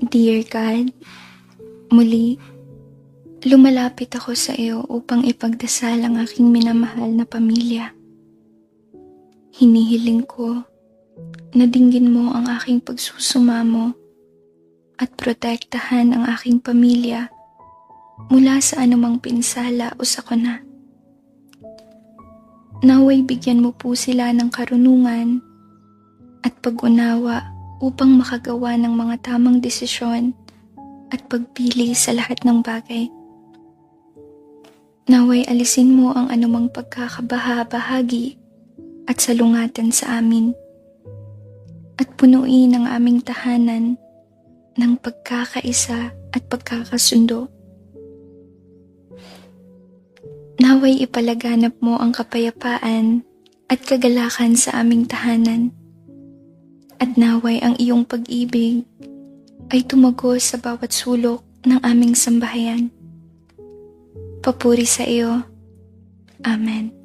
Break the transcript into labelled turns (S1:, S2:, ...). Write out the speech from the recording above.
S1: Dear God, muli, lumalapit ako sa iyo upang ipagdasal ang aking minamahal na pamilya. Hinihiling ko na dinggin mo ang aking pagsusumamo at protektahan ang aking pamilya mula sa anumang pinsala o sakuna. Naway bigyan mo po sila ng karunungan at pag-unawa upang makagawa ng mga tamang desisyon at pagpili sa lahat ng bagay. Naway alisin mo ang anumang pagkakabaha-bahagi at salungatan sa amin at punuin ang aming tahanan ng pagkakaisa at pagkakasundo. Naway ipalaganap mo ang kapayapaan at kagalakan sa aming tahanan. At naway ang iyong pag-ibig ay tumagos sa bawat sulok ng aming sambahayan. Papuri sa iyo. Amen.